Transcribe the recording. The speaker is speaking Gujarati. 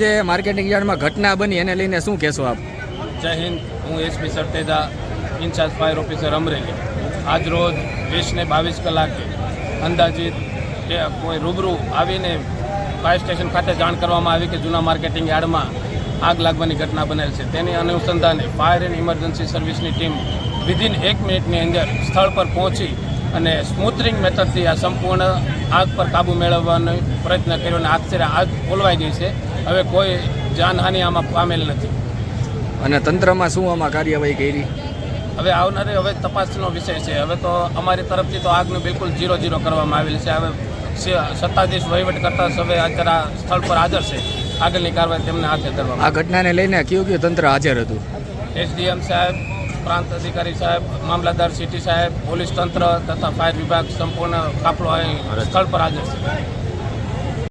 જે માર્કેટિંગ યાર્ડમાં ઘટના બની એને લઈને શું કહેશો આપ? જય હિન્દ, હું SP Sarteja, in charge fire officer Amreli. આજ રોજ વીસ બાવીસ કલાકે અંદાજિત કોઈ રૂબરૂ આવીને ફાયર સ્ટેશન ખાતે જાણ કરવામાં આવી કે જૂના માર્કેટિંગ યાર્ડમાં આગ લાગવાની ઘટના બનેલ છે. તેની અનુસંધાને ફાયર એન્ડ ઇમરજન્સી સર્વિસની ટીમ વિધિન એક મિનિટની અંદર સ્થળ પર પહોંચી અને સ્મૂથરિંગ મેથડથી આ સંપૂર્ણ આગ પર કાબૂ મેળવવાનો પ્રયત્ન કર્યો અને આખરે આગ ઓલવાઈ ગઈ છે. હવે કોઈ જાનહાનિ આમાં પામેલ નથી. અને તંત્રમાં શું આમાં કાર્યવાહી કરી? હવે આવનારી હવે તપાસનો વિષય છે. હવે તો અમારી તરફથી તો આગનું બિલકુલ ઝીરો ઝીરો કરવામાં આવેલ છે. હવે સત્તાધીશ વહીવટ કરતા હવે અત્યારે સ્થળ પર હાજર છે. આગળની કાર્યવાહી તેમને હાથે ધરવામાં આ ઘટનાને લઈને કયું કયું તંત્ર હાજર હતું? એસડીએમ સાહેબ પ્રાંત અધિકારી સાહેબ મામલતદાર સિટી સાહેબ પોલીસ તંત્ર તથા ફાયર વિભાગ સંપૂર્ણ કાફલો અહીં સ્થળ પર હાજર છે.